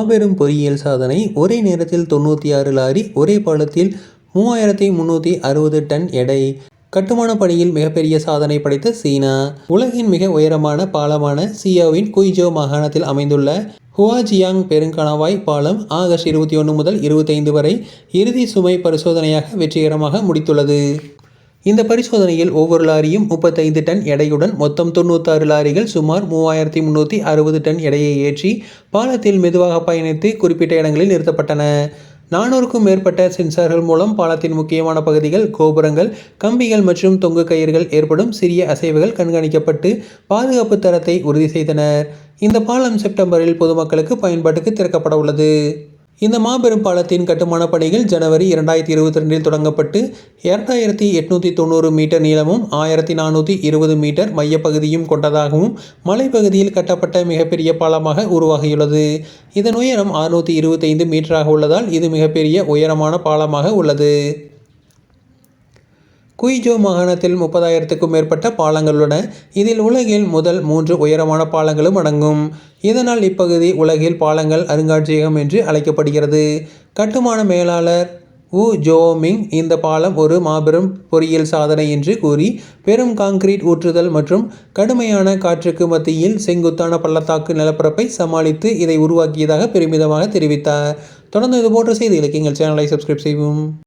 மாபெரும் பொறியியல் சாதனை. ஒரே நேரத்தில் தொண்ணூற்றி ஆறு லாரி ஒரே பாலத்தில் மூவாயிரத்தி முந்நூற்றி அறுபது டன் எடை. கட்டுமான பணியில் மிகப்பெரிய சாதனை படைத்த சீனா. உலகின் மிக உயரமான பாலமான சியாவின் குய்ஜோ மாகாணத்தில் அமைந்துள்ள ஹுவாஜியாங் பெருங்கணவாய் பாலம் ஆகஸ்ட் இருபத்தி ஒன்று முதல் இருபத்தைந்து வரை இறுதி சுமை பரிசோதனையாக வெற்றிகரமாக முடித்துள்ளது. இந்த பரிசோதனையில் ஒவ்வொரு லாரியும் முப்பத்தைந்து டன் எடையுடன் மொத்தம் தொண்ணூத்தாறு லாரிகள் சுமார் மூவாயிரத்தி முன்னூற்றி அறுபது டன் எடையை ஏற்றி பாலத்தில் மெதுவாக பயணித்து குறிப்பிட்ட இடங்களில் நிறுத்தப்பட்டன. நானூறுக்கும் மேற்பட்ட சென்சார்கள் மூலம் பாலத்தின் முக்கியமான பகுதிகள் கோபுரங்கள் கம்பிகள் மற்றும் தொங்கு கயிறுகள் ஏற்படும் சிறிய அசைவுகள் கண்காணிக்கப்பட்டு பாதுகாப்பு தரத்தை உறுதி செய்தனர். இந்த பாலம் செப்டம்பரில் பொதுமக்களுக்கு பயன்பாட்டுக்கு திறக்கப்பட உள்ளது. இந்த மாபெரும் பாலத்தின் கட்டுமான பணிகள் ஜனவரி இரண்டாயிரத்தி இருபத்தி ரெண்டில் தொடங்கப்பட்டு இரண்டாயிரத்தி எட்நூற்றி தொண்ணூறு மீட்டர் நீளமும் ஆயிரத்தி நானூற்றி இருபது மீட்டர் மையப்பகுதியும் கொண்டதாகவும் மலைப்பகுதியில் கட்டப்பட்ட மிகப்பெரிய பாலமாக உருவாகியுள்ளது. இதன் உயரம் அறுநூற்றி இருபத்தைந்து மீட்டராக உள்ளதால் இது மிகப்பெரிய உயரமான பாலமாக உள்ளது. குய்ஜோ மாகாணத்தில் முப்பதாயிரத்துக்கும் மேற்பட்ட பாலங்கள் உள்ளன. இதில் உலகில் முதல் மூன்று உயரமான பாலங்களும் அடங்கும். இதனால் இப்பகுதி உலகில் பாலங்கள் அருங்காட்சியகம் என்று அழைக்கப்படுகிறது. கட்டுமான மேலாளர் வு ஜோமிங் இந்த பாலம் ஒரு மாபெரும் பொறியியல் சாதனை என்று கூறி பெரும் காங்கிரீட் ஊற்றுதல் மற்றும் கடுமையான காற்றுக்கு மத்தியில் செங்குத்தான பள்ளத்தாக்கு நிலப்பரப்பை சமாளித்து இதை உருவாக்கியதாக பெருமிதமாக தெரிவித்தார். தொடர்ந்து இதுபோன்ற செய்திகளுக்கு எங்கள் சேனலை சப்ஸ்கிரைப் செய்வோம்